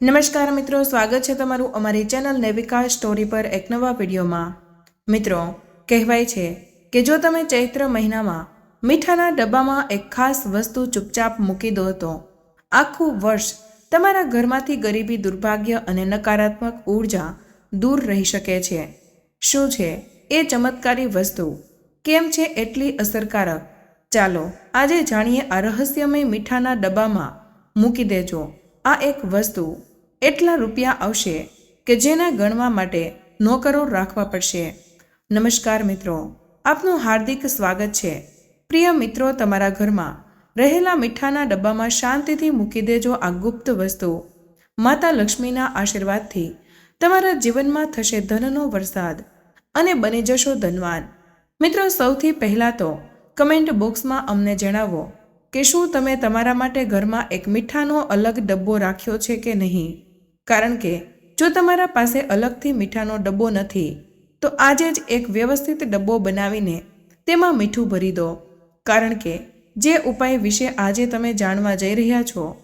નમસ્કાર મિત્રો, સ્વાગત છે તમારું અમારી ચેનલ નેવિકા સ્ટોરી પર એક નવા વિડીયોમાં. મિત્રો, કહેવાય છે કે જો તમે ચૈત્ર મહિનામાં મીઠાના ડબ્બામાં એક ખાસ વસ્તુ ચૂપચાપ મૂકી દો તો આખું વર્ષ તમારા ઘરમાંથી ગરીબી, દુર્ભાગ્ય અને નકારાત્મક ઊર્જા દૂર રહી શકે છે. શું છે એ ચમત્કારી વસ્તુ? કેમ છે એટલી અસરકારક? ચાલો આજે જાણીએ આ રહસ્યમય મીઠાના ડબ્બામાં મૂકી દેજો. આ એક વસ્તુ એટલા રૂપિયા આવશે કે જેના ગણવા માટે નોકરો રાખવા પડશે. નમસ્કાર મિત્રો, આપનું હાર્દિક સ્વાગત છે. પ્રિય મિત્રો, તમારા ઘરમાં રહેલા મીઠાના ડબ્બામાં શાંતિથી મૂકી દેજો આ ગુપ્ત વસ્તુ. માતા લક્ષ્મીના આશીર્વાદથી તમારા જીવનમાં થશે ધનનો વરસાદ અને બની જશો ધનવાન. મિત્રો, સૌથી પહેલાં તો કમેન્ટ બોક્સમાં અમને જણાવો કે શું તમે તમારા માટે ઘરમાં એક મીઠાનો અલગ ડબ્બો રાખ્યો છે કે નહીં? કારણ કે જો તમારા પાસે અલગથી મીઠાનો ડબ્બો નથી, તો આજે જ એક વ્યવસ્થિત ડબ્બો બનાવીને તેમાં મીઠું ભરી દો. કારણ કે જે ઉપાય વિશે આજે તમે જાણવા જઈ રહ્યા છો,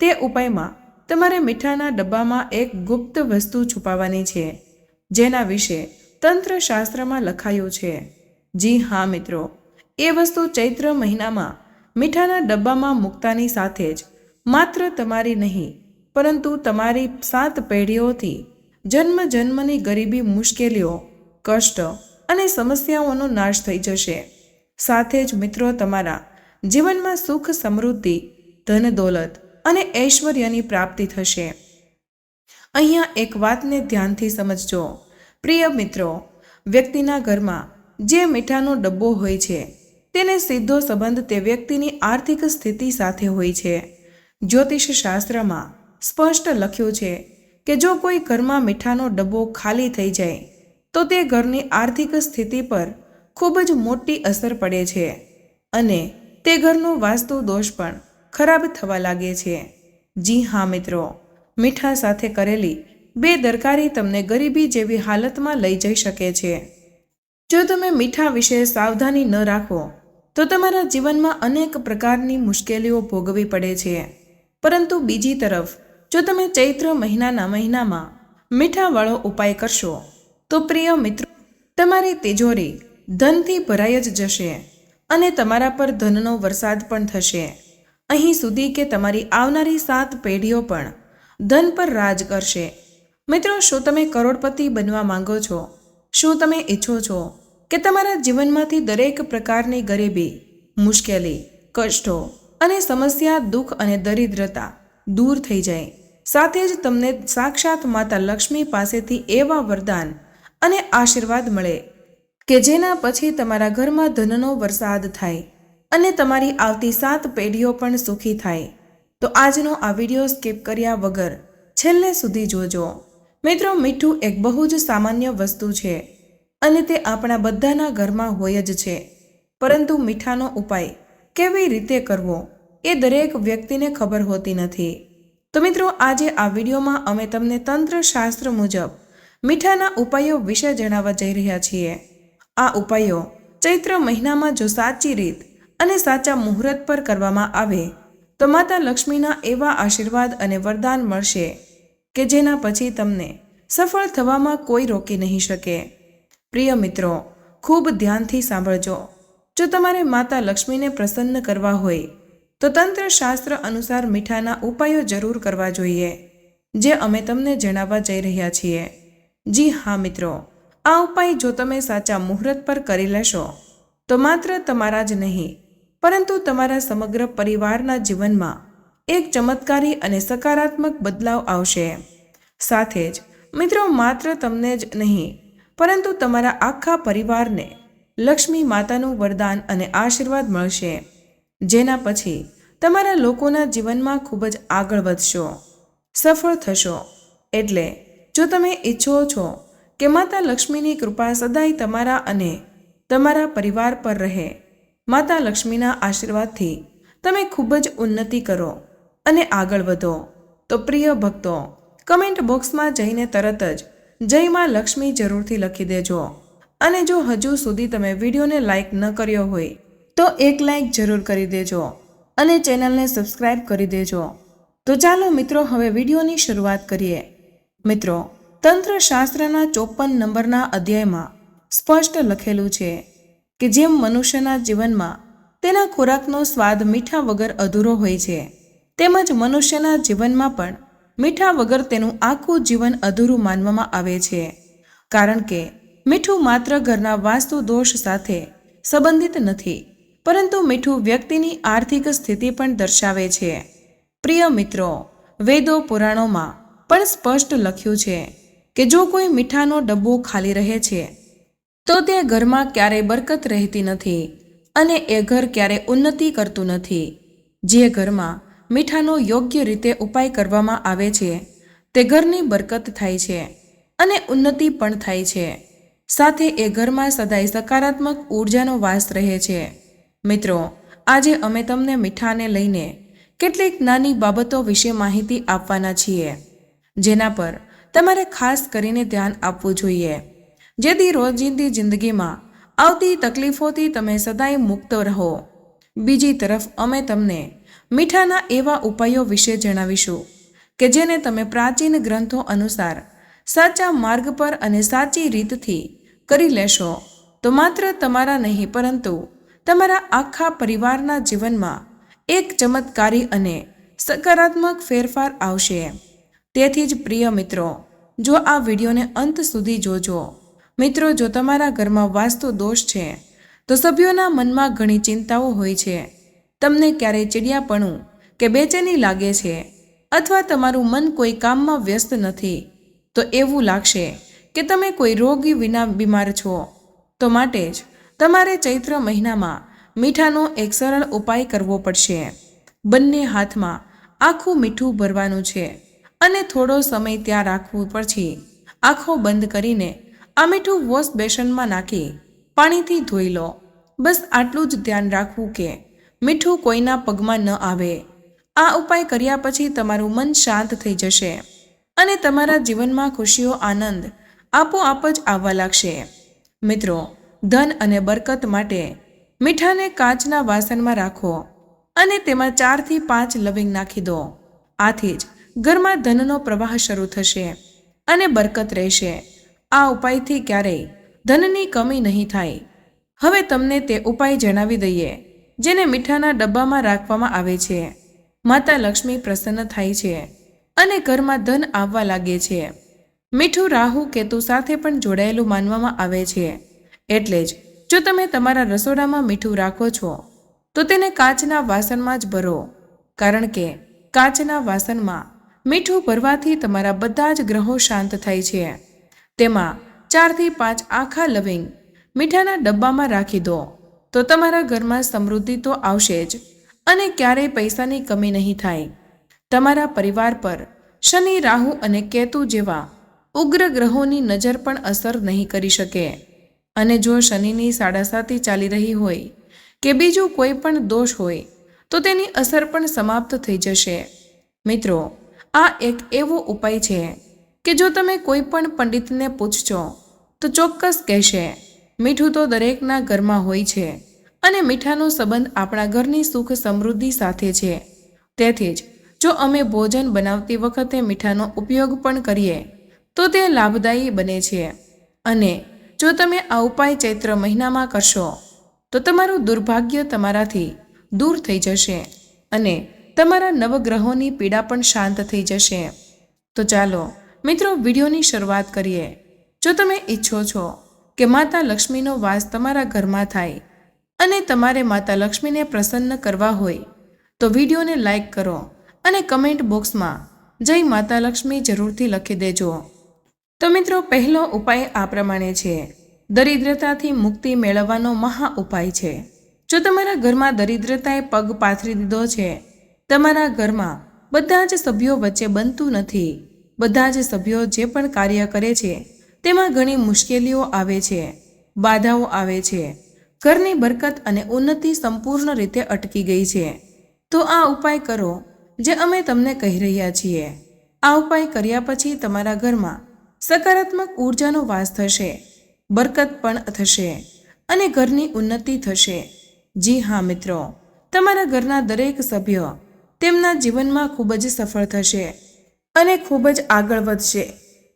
તે ઉપાયમાં તમારે મીઠાના ડબ્બામાં એક ગુપ્ત વસ્તુ છુપાવવાની છે, જેના વિશે તંત્રશાસ્ત્રમાં લખાયું છે. જી હા, મિત્રો. એ વસ્તુ ચૈત્ર મહિનામાં મીઠાના ડબ્બામાં મૂકતાની સાથે જ માત્ર તમારી નહીં પરંતુ તમારી સાત પેઢીઓથી જન્મ જન્મની ગરીબી, મુશ્કેલીઓ, કષ્ટ અને સમસ્યાઓનો નાશ થઈ જશે. સાથે જ મિત્રો, તમારા જીવનમાં સુખ, સમૃદ્ધિ, ધન, દોલત અને ઐશ્વર્યની પ્રાપ્તિ થશે. અહીંયા એક વાતને ધ્યાનથી સમજજો. પ્રિય મિત્રો, વ્યક્તિના ઘરમાં જે મીઠાનો ડબ્બો હોય છે, તેને સીધો સંબંધ તે વ્યક્તિની આર્થિક સ્થિતિ સાથે હોય છે. જ્યોતિષ શાસ્ત્રમાં સ્પષ્ટ લખ્યું છે કે જો કોઈ ઘરમાં મીઠાનો ડબ્બો ખાલી થઈ જાય, તો તે ઘરની આર્થિક સ્થિતિ પર ખૂબ જ મોટી અસર પડે છે અને તે ઘરનો વાસ્તુ દોષ પણ ખરાબ થવા લાગે છે. જી હા, મિત્રો. મીઠા સાથે કરેલી બેદરકારી તમને ગરીબી જેવી હાલતમાં લઈ જઈ શકે છે. જો તમે મીઠા વિશે સાવધાની ન રાખો, તો તમારા જીવનમાં અનેક પ્રકારની મુશ્કેલીઓ ભોગવી પડે છે. પરંતુ બીજી તરફ જો તમે ચૈત્ર મહિનાના મહિનામાં મીઠાવાળો ઉપાય કરશો, તો પ્રિય મિત્રો, તમારી તિજોરી ધનથી ભરાઈ જ જશે અને તમારા પર ધનનો વરસાદ પણ થશે. અહીં સુધી કે તમારી આવનારી સાત પેઢીઓ પણ ધન પર રાજ કરશે. મિત્રો, શું તમે કરોડપતિ બનવા માંગો છો? શું તમે ઈચ્છો છો કે તમારા જીવનમાંથી દરેક પ્રકારની ગરીબી, મુશ્કેલી, કષ્ટો અને સમસ્યા, દુઃખ અને દરિદ્રતા દૂર થઈ જાય? સાથે જ તમને સાક્ષાત માતા લક્ષ્મી પાસેથી એવા વરદાન અને આશીર્વાદ મળે કે જેના પછી તમારા ઘરમાં ધનનો વરસાદ થાય અને તમારી આવતી સાત પેઢીઓ પણ સુખી થાય. તો આજનો આ વીડિયો સ્કીપ કર્યા વગર છેલ્લે સુધી જોજો. મિત્રો, મીઠું એક બહુ જ સામાન્ય વસ્તુ છે અને તે આપણા બધાના ઘરમાં હોય જ છે. પરંતુ મીઠાનો ઉપાય કેવી રીતે કરવો એ દરેક વ્યક્તિને ખબર હોતી નથી. તો મિત્રો, આજે આ વિડીયોમાં અમે તમને તંત્રશાસ્ત્ર મુજબ મીઠાના ઉપાયો વિશે જણાવવા જઈ રહ્યા છીએ. આ ઉપાયો ચૈત્ર મહિનામાં જો સાચી રીત અને સાચા મુહૂર્ત પર કરવામાં આવે, તો માતા લક્ષ્મીના એવા આશીર્વાદ અને વરદાન મળશે કે જેના પછી તમને સફળ થવામાં કોઈ રોકી નહીં શકે. પ્રિય મિત્રો, ખૂબ ધ્યાનથી સાંભળજો. જો તમારે માતા લક્ષ્મીને પ્રસન્ન કરવા હોય તો તંત્રશાસ્ત્ર અનુસાર મીઠાના ઉપાયો જરૂર કરવા જોઈએ, જે અમે તમને જણાવવા જઈ રહ્યા છીએ. જી હા મિત્રો, આ ઉપાય જો તમે સાચા મુહૂર્ત પર કરી લેશો, તો માત્ર તમારા જ નહીં, પરંતુ તમારા સમગ્ર પરિવારના જીવનમાં એક ચમત્કારી અને સકારાત્મક બદલાવ આવશે. સાથે જ, મિત્રો, માત્ર તમને જ નહીં, પરંતુ તમારા આખા પરિવારને લક્ષ્મી માતાનું વરદાન અને આશીર્વાદ મળશે. જેના પછી તમારા લોકોના જીવનમાં ખૂબ જ આગળ વધશો, સફળ થશો. એટલે, જો તમે ઈચ્છો છો કે માતા લક્ષ્મીની કૃપા સદાય તમારા અને તમારા પરિવાર પર રહે, માતા લક્ષ્મીના આશીર્વાદથી તમે ખૂબ જ ઉન્નતિ કરો અને આગળ વધો, તો પ્રિય ભક્તો, કમેન્ટ બોક્સમાં જઈને તરત જ જય માં લક્ષ્મી જરૂરથી લખી દેજો. અને જો હજુ સુધી તમે વિડીયોને લાઈક ન કર્યો હોય, તો એક લાઈક જરૂર કરી દેજો. અને ચેનલને સબસ્ક્રાઈબ કરી દેજો. તો ચાલો મિત્રો હવે વિડીયોની શરૂઆત કરીએ. મિત્રો, તંત્રશાસ્ત્રના ચોપન નંબરના અધ્યાયમાં સ્પષ્ટ લખેલું છે કે જેમ મનુષ્યના જીવનમાં તેના ખોરાકનો સ્વાદ મીઠા વગર અધૂરો હોય છે, તેમજ મનુષ્યના જીવનમાં પણ મીઠા વગર તેનું આખું જીવન અધૂરું માનવામાં આવે છે. કારણ કે મીઠું માત્ર ઘરના વાસ્તુ દોષ સાથે સંબંધિત નથી પરંતુ મીઠું વ્યક્તિની આર્થિક સ્થિતિ પણ દર્શાવે છે. પ્રિય મિત્રો, વેદો પુરાણોમાં પણ સ્પષ્ટ લખ્યું છે કે જો કોઈ મીઠાનો ડબ્બો ખાલી રહે છે, તો તે ઘરમાં ક્યારેય બરકત રહેતી નથી અને એ ઘર ક્યારે ઉન્નતિ કરતું નથી. જે ઘરમાં મીઠાનો યોગ્ય રીતે ઉપાય કરવામાં આવે છે, તે ઘરની બરકત થાય છે અને ઉન્નતિ પણ થાય છે. સાથે એ ઘરમાં સદાય સકારાત્મક ઊર્જાનો વાસ રહે છે. મિત્રો, આજે અમે તમને મીઠાને લઈને કેટલીક નાની બાબતો વિશે માહિતી આપવાના છીએ, જેના પર તમારે ખાસ કરીને ધ્યાન આપવું જોઈએ. જેથી રોજિંદી જિંદગીમાં આવતી તકલીફોથી તમે સદાય મુક્ત રહો. બીજી તરફ, અમે તમને મીઠાના એવા ઉપાયો વિશે જણાવીશું કે જેને તમે પ્રાચીન ગ્રંથો અનુસાર સાચા માર્ગ પર અને સાચી રીતથી કરી લેશો. તો માત્ર તમારા નહીં, પરંતુ તમારા આખા પરિવારના જીવનમાં એક ચમત્કારી અને સકારાત્મક ફેરફાર આવશે. તેથી જ પ્રિય મિત્રો, જો આ વિડીયોને અંત સુધી જોજો. મિત્રો, જો તમારા ઘરમાં વાસ્તુ દોષ છે, તો સભ્યોના મનમાં ઘણી ચિંતાઓ હોય છે. તમને ક્યારેય ચીડિયાપણું કે બેચેની લાગે છે અથવા તમારું મન કોઈ કામમાં વ્યસ્ત નથી, તો એવું લાગશે કે તમે કોઈ રોગી વિના બીમાર છો. તો માટે જ તમારે ચૈત્ર મહિનામાં મીઠાનો એક સરળ ઉપાય કરવો પડશે. બંને હાથમાં આખું મીઠું ભરવાનું છે અને થોડો સમય ત્યાં રાખવું પછી આંખો બંધ કરીને આ મીઠું વોશ બેસનમાં નાખી પાણીથી ધોઈ લો. બસ આટલું જ ધ્યાન રાખવું કે મીઠું કોઈના પગમાં ન આવે. આ ઉપાય કર્યા પછી તમારું મન શાંત થઈ જશે અને તમારા જીવનમાં ખુશીઓ, આનંદ આપોઆપ જ આવવા લાગશે. મિત્રો ધન અને બરકત માટે મીઠાને કાચના વાસણમાં રાખો અને તેમાં ચારથી પાંચ લવિંગ નાખી દો. આથી જ ઘરમાં ધનનો પ્રવાહ શરૂ થશે અને બરકત રહેશે. આ ઉપાયથી ક્યારેય ધનની કમી નહીં થાય. હવે તમને તે ઉપાય જણાવી દઈએ, જેને મીઠાના ડબ્બામાં રાખવામાં આવે છે. માતા લક્ષ્મી પ્રસન્ન થાય છે અને ઘરમાં ધન આવવા લાગે છે. મીઠું રાહુ કેતુ સાથે પણ જોડાયેલું માનવામાં આવે છે. એટલે જ, જો તમે તમારા રસોડામાં મીઠું રાખો છો, તો તેને કાચના વાસણમાં જ ભરો. કારણ કે, કાચના વાસણમાં મીઠું ભરવાથી તમારા બધા જ ગ્રહો શાંત થાય છે. તેમાં ચારથી પાંચ આખા લવિંગ મીઠાના ડબ્બામાં રાખી દો. તો તમારા ઘરમાં સમૃદ્ધિ તો આવશે જ, અને ક્યારેય પૈસાની કમી નહીં થાય. તમારા પરિવાર પર શનિ, રાહુ અને કેતુ જેવા ઉગ્ર ગ્રહોની નજર પણ અસર નહીં કરી શકે. અને જો શનિની સાડાસાતી ચાલી રહી હોય કે બીજું કોઈ પણ દોષ હોય, તો તેની અસર પણ સમાપ્ત થઈ જશે. મિત્રો, આ એક એવો ઉપાય છે કે જો તમે કોઈ પણ પંડિતને પૂછશો, તો ચોક્કસ કહેશે, મીઠું તો દરેકના ઘરમાં હોય છે અને મીઠાનો સંબંધ આપણા ઘરની સુખ સમૃદ્ધિ સાથે છે. તેથી જ, જો અમે ભોજન બનાવતી વખતે મીઠાનો ઉપયોગ પણ કરીએ, તો તે લાભદાયી બને છે. અને જો તમે આ ઉપાય ચૈત્ર મહિનામાં કરશો, તો તમારું દુર્ભાગ્ય તમારાથી દૂર થઈ જશે અને તમારા નવગ્રહોની પીડા પણ શાંત થઈ જશે. તો ચાલો, મિત્રો, વિડીયોની શરૂઆત કરીએ. જો તમે ઈચ્છો છો કે માતા લક્ષ્મીનો વાસ તમારા ઘરમાં થાય અને તમારે માતા લક્ષ્મીને પ્રસન્ન કરવા હોય, તો વિડીયોને લાઈક કરો અને કમેન્ટ બોક્સમાં જય માતા લક્ષ્મી જરૂરથી લખી દેજો. તો મિત્રો, પહેલો ઉપાય આ પ્રમાણે છે. દરિદ્રતાથી મુક્તિ મેળવવાનો મહા ઉપાય છે. જો તમારા ઘરમાં દરિદ્રતાએ પગ પાથરી દીધો છે, તમારા ઘરમાં બધા જ સભ્યો વચ્ચે બનતું નથી. બધા જ સભ્યો જે પણ કાર્ય કરે છે, તેમાં ઘણી મુશ્કેલીઓ આવે છે, બાધાઓ આવે છે. ઘરની બરકત અને ઉન્નતિ સંપૂર્ણ રીતે અટકી ગઈ છે. તો આ ઉપાય કરો, જે અમે તમને કહી રહ્યા છીએ. આ ઉપાય કર્યા પછી તમારા ઘરમાં સકારાત્મક ઉર્જાનો વાસ થશે, બરકત પણ થશે અને ઘરની ઉન્નતિ થશે. જી હા, મિત્રો, તમારા ઘરના દરેક સભ્ય તેમના જીવનમાં ખૂબ જ સફળ થશે અને ખૂબ જ આગળ વધશે.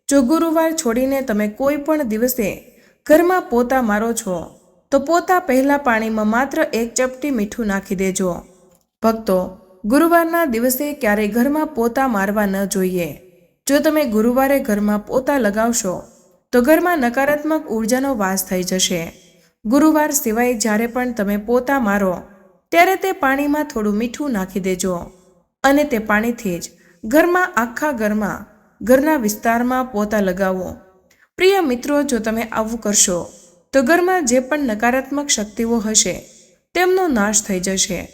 જો ગુરુવાર છોડીને તમે કોઈ પણ દિવસે ઘરમાં પોતા મારો છો, તો પોતા પહેલા પાણીમાં માત્ર એક ચપટી મીઠું નાખી દેજો. ભક્તો, ગુરુવારના દિવસે ક્યારેય ઘરમાં પોતા મારવા ન જોઈએ. જો તમે ગુરુવારે ઘરમાં પોતા લગાવશો, તો ઘરમાં નકારાત્મક ઉર્જાનો વાસ થઈ જશે. ગુરુવાર સિવાય જ્યારે પણ તમે પોતા મારો, ત્યારે તે પાણીમાં થોડું મીઠું નાખી દેજો. અને તે પાણીથી જ ઘરમાં આખા ઘરમાં, ઘરના વિસ્તારમાં પોતા લગાવો. પ્રિય મિત્રો, જો તમે આવું કરશો, તો ઘરમાં જે પણ નકારાત્મક શક્તિઓ હશે, તેમનો નાશ થઈ જશે.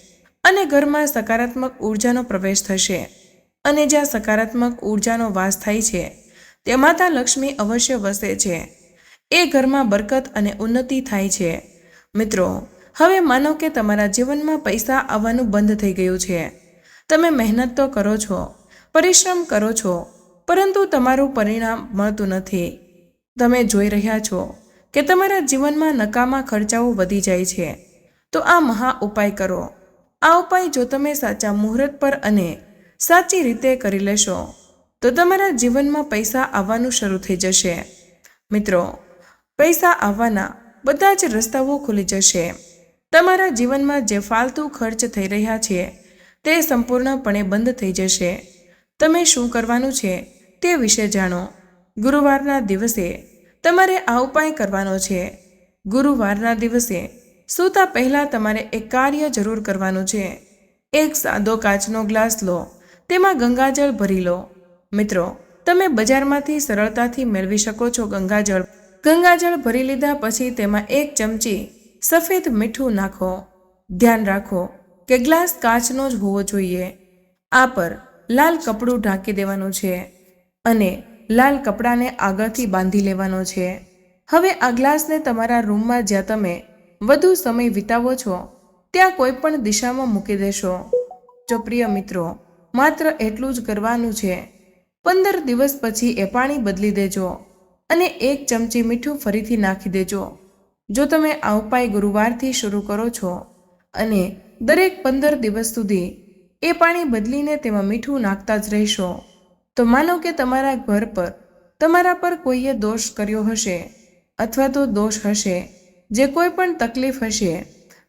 અને ઘરમાં સકારાત્મક ઉર્જાનો પ્રવેશ થશે. અને જ્યાં સકારાત્મક ઉર્જાનો વાસ થાય છે તે માતા લક્ષ્મી અવશ્ય વસે છે. એ ઘરમાં બરકત અને ઉન્નતિ થાય છે. મિત્રો, હવે માનો કે તમારા જીવનમાં પૈસા આવવાનું બંધ થઈ ગયું છે. તમે મહેનત તો કરો છો, પરિશ્રમ કરો છો, પરંતુ તમારું પરિણામ મળતું નથી. તમે જોઈ રહ્યા છો કે તમારા જીવનમાં નકામા ખર્ચાઓ વધી જાય છે. તો આ મહા ઉપાય કરો. આ ઉપાય જો તમે સાચા મુહૂર્ત પર અને સાચી રીતે કરી લેશો. તો તમારા જીવનમાં પૈસા આવવાનું શરૂ થઈ જશે. મિત્રો, પૈસા આવવાના બધા જ રસ્તાઓ ખુલી જશે. તમારા જીવનમાં જે ફાલતુ ખર્ચ થઈ રહ્યા છે, તે સંપૂર્ણપણે બંધ થઈ જશે. તમે શું કરવાનું છે, તે વિશે જાણો. ગુરુવારના દિવસે તમારે આ ઉપાય કરવાનો છે. ગુરુવારના દિવસે સૂતા પહેલાં તમારે એક કાર્ય જરૂર કરવાનું છે. એક સાદો કાચનો ગ્લાસ લો. તેમાં ગંગાજળ ભરી લો. મિત્રો, તમે બજારમાંથી સરળતાથી મેળવી શકો છો ગંગાજળ. ગંગાજળ ભરી લીધા પછી તેમાં એક ચમચી સફેદ મીઠું નાખો. ધ્યાન રાખો કે ગ્લાસ કાચનો જ હોવો જોઈએ. આ પર લાલ કપડું ઢાંકી દેવાનું છે અને લાલ કપડાને આગળથી બાંધી લેવાનો છે. હવે આ ગ્લાસને તમારા રૂમમાં જ્યાં તમે વધુ સમય વિતાવો છો, ત્યાં કોઈ પણ દિશામાં મૂકી દેશો. જો પ્રિય મિત્રો માત્ર એટલું જ કરવાનું છે. પંદર દિવસ પછી એ પાણી બદલી દેજો અને એક ચમચી મીઠું ફરીથી નાખી દેજો. જો તમે આ ઉપાય ગુરુવારથી શરૂ કરો છો અને દરેક પંદર દિવસ સુધી એ પાણી બદલીને તેમાં મીઠું નાખતા જ રહેશો, તો માનો કે તમારા ઘર પર તમારા પર કોઈએ દોષ કર્યો હશે અથવા તો દોષ હશે, જે કોઈ પણ તકલીફ હશે,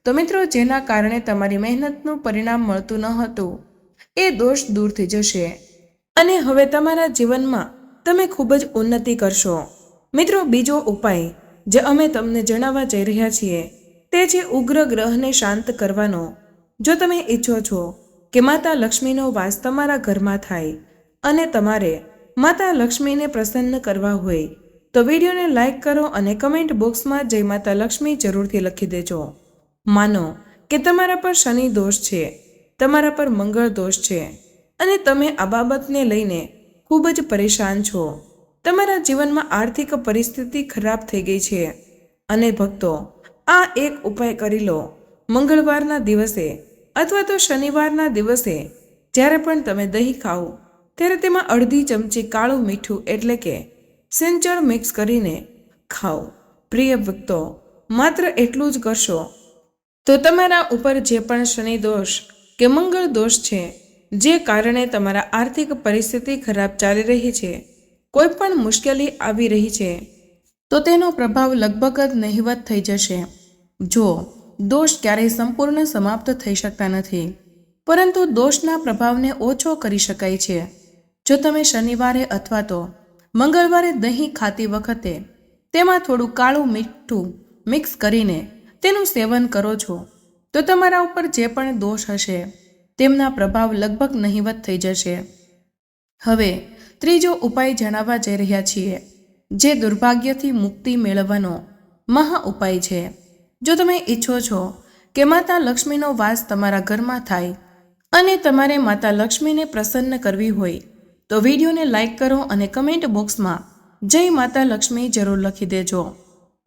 તો મિત્રો જેના કારણે તમારી મહેનતનું પરિણામ મળતું ન હતું એ દોષ દૂર થઈ જશે. અને હવે તમારા જીવનમાં તમે ખૂબ જ ઉન્નતિ કરશો. મિત્રો, બીજો ઉપાય જે અમે તમને જણાવવા જઈ રહ્યા છીએ, તે છે ઉગ્ર ગ્રહને શાંત કરવાનો. જો તમે ઈચ્છો છો કે માતા લક્ષ્મીનો વાસ તમારા ઘરમાં થાય અને તમારે માતા લક્ષ્મીને પ્રસન્ન કરવા હોય, તો વિડીયોને લાઈક કરો અને કમેન્ટ બોક્સમાં જય માતા લક્ષ્મી જરૂરથી લખી દેજો. માનો કે તમારા પર શનિ દોષ છે તમારા પર મંગળ દોષ છે અને તમે આ બાબતને લઈને ખૂબ જ પરેશાન છો. તમારા જીવનમાં આર્થિક પરિસ્થિતિ ખરાબ થઈ ગઈ છે. અને ભક્તો, આ એક ઉપાય કરી લો. મંગળવારના દિવસે અથવા તો શનિવારના દિવસે જ્યારે પણ તમે દહીં ખાઓ, ત્યારે તેમાં અડધી ચમચી કાળું મીઠું એટલે કે સિંચળ મિક્સ કરીને ખાઓ. પ્રિય ભક્તો, માત્ર એટલું જ કરશો. તો તમારા ઉપર જે પણ શનિ દોષ કે મંગળ દોષ છે, જે કારણે તમારા આર્થિક પરિસ્થિતિ ખરાબ ચાલી રહી છે, કોઈ પણ મુશ્કેલી આવી રહી છે, તો તેનો પ્રભાવ લગભગ જ નહિવત થઈ જશે. જો, દોષ ક્યારેય સંપૂર્ણ સમાપ્ત થઈ શકતા નથી, પરંતુ દોષના પ્રભાવને ઓછો કરી શકાય છે. જો તમે શનિવારે અથવા તો મંગળવારે દહીં ખાતી વખતે તેમાં થોડું કાળું મીઠું મિક્સ કરીને તેનું સેવન કરો છો તો તમારા ઉપર જે પણ દોષ હશે, તેમના પ્રભાવ લગભગ નહિવત થઈ જશે. હવે, ત્રીજો ઉપાય જણાવવા જઈ રહ્યા છીએ, જે દુર્ભાગ્યથી મુક્તિ મેળવવાનો મહા ઉપાય છે. જો તમે ઈચ્છો છો કે માતા લક્ષ્મીનો વાસ તમારા ઘરમાં થાય અને તમારે માતા લક્ષ્મીને પ્રસન્ન કરવી હોય, તો વિડીયોને લાઈક કરો અને કમેન્ટ બોક્સમાં જય માતા લક્ષ્મી જરૂર લખી દેજો.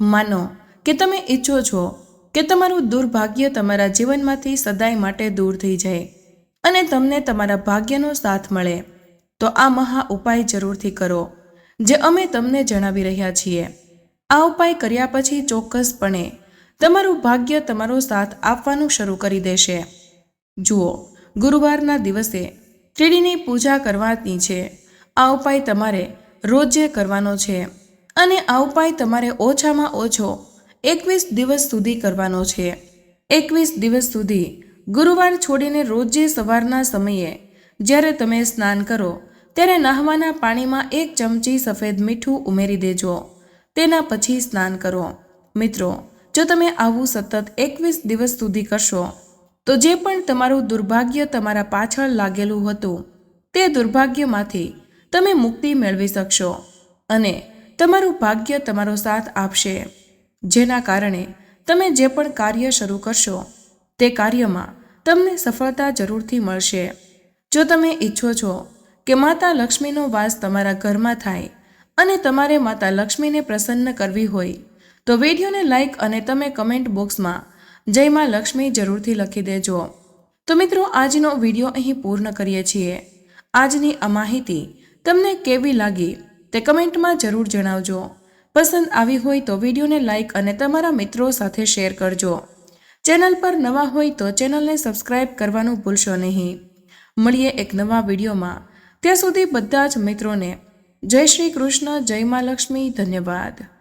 માનો કે તમે ઈચ્છો છો કે તમારું દુર્ભાગ્ય તમારા જીવનમાંથી સદાય માટે દૂર થઈ જાય અને તમને તમારા ભાગ્યનો સાથ મળે, તો આ મહા ઉપાય જરૂરથી કરો, જે અમે તમને જણાવી રહ્યા છીએ. આ ઉપાય કર્યા પછી ચોક્કસપણે તમારું ભાગ્ય તમારો સાથ આપવાનું શરૂ કરી દેશે. જુઓ, ગુરુવારના દિવસે ત્રીડીની પૂજા કરવાની છે. આ ઉપાય તમારે રોજે કરવાનો છે અને આ ઉપાય તમારે ઓછામાં ઓછો એકવીસ દિવસ સુધી કરવાનો છે. એકવીસ દિવસ સુધી ગુરુવાર છોડીને રોજે સવારના સમયે જ્યારે તમે સ્નાન કરો, ત્યારે નહાવાના પાણીમાં એક ચમચી સફેદ મીઠું ઉમેરી દેજો. તેના પછી સ્નાન કરો. મિત્રો, જો તમે આવું સતત એકવીસ દિવસ સુધી કરશો, તો જે પણ તમારું દુર્ભાગ્ય તમારા પાછળ લાગેલું હતું, તે દુર્ભાગ્યમાંથી તમે મુક્તિ મેળવી શકશો અને તમારું ભાગ્ય તમારો સાથ આપશે. જેના કારણે તમે જે પણ કાર્ય શરૂ કરશો, તે કાર્યમાં તમને સફળતા જરૂરથી મળશે. જો તમે ઈચ્છો છો કે માતા લક્ષ્મીનો વાસ તમારા ઘરમાં થાય અને તમારે માતા લક્ષ્મીને પ્રસન્ન કરવી હોય, તો વિડીયોને લાઈક અને તમે કમેન્ટ બોક્સમાં જય માં લક્ષ્મી જરૂરથી લખી દેજો. તો મિત્રો, આજનો વીડિયો અહીં પૂર્ણ કરીએ છીએ. આજની આ માહિતી તમને કેવી લાગી તે કમેન્ટમાં જરૂર જણાવજો. પસંદ આવી હોય તો વિડીયોને લાઇક અને તમારા મિત્રો સાથે શેર કરજો. ચેનલ પર નવા હોય તો ચેનલને સબસ્ક્રાઇબ કરવાનું ભૂલશો નહીં. મળીએ એક નવા વિડીયોમાં. ત્યાં સુધી બધા જ મિત્રોને જય શ્રી કૃષ્ણ, જય મા લક્ષ્મી, ધન્યવાદ.